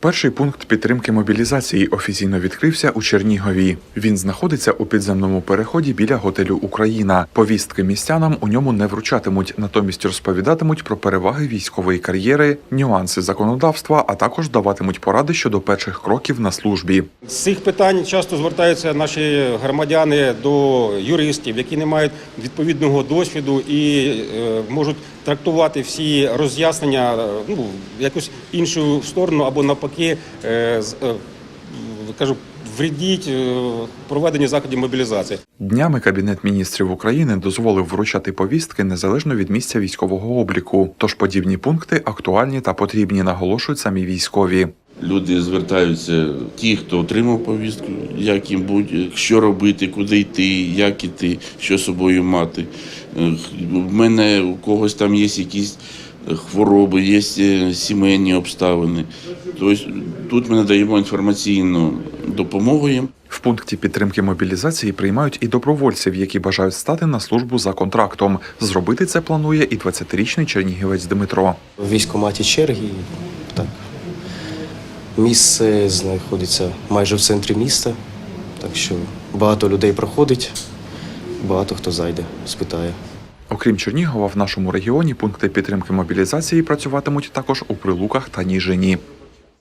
Перший пункт підтримки мобілізації офіційно відкрився у Чернігові. Він знаходиться у підземному переході біля готелю Україна. Повістки містянам у ньому не вручатимуть, натомість розповідатимуть про переваги військової кар'єри, нюанси законодавства, а також даватимуть поради щодо перших кроків на службі. З цих питань часто звертаються наші громадяни до юристів, які не мають відповідного досвіду і е, можуть трактувати всі роз'яснення е, ну, якусь іншу сторону або навпаки, е, е, кажу, вредіть е, проведенню заходів мобілізації. Днями Кабінет міністрів України дозволив вручати повістки незалежно від місця військового обліку. Тож подібні пункти актуальні та потрібні, наголошують самі військові. Люди звертаються, ті, хто отримав повістку, як їм будь, що робити, куди йти, як іти, що з собою мати. Е, В мене у когось там є якісь е, хвороби, є е, сімейні обставини. Тобто тут ми надаємо інформаційну допомогу їм. В пункті підтримки мобілізації приймають і добровольців, які бажають стати на службу за контрактом. Зробити це планує і 20-річний чернігівець Дмитро. В військкоматі черги. Так. Місце знаходиться майже в центрі міста, так що багато людей проходить, багато хто зайде, спитає. Окрім Чернігова, в нашому регіоні пункти підтримки мобілізації працюватимуть також у Прилуках та Ніжині.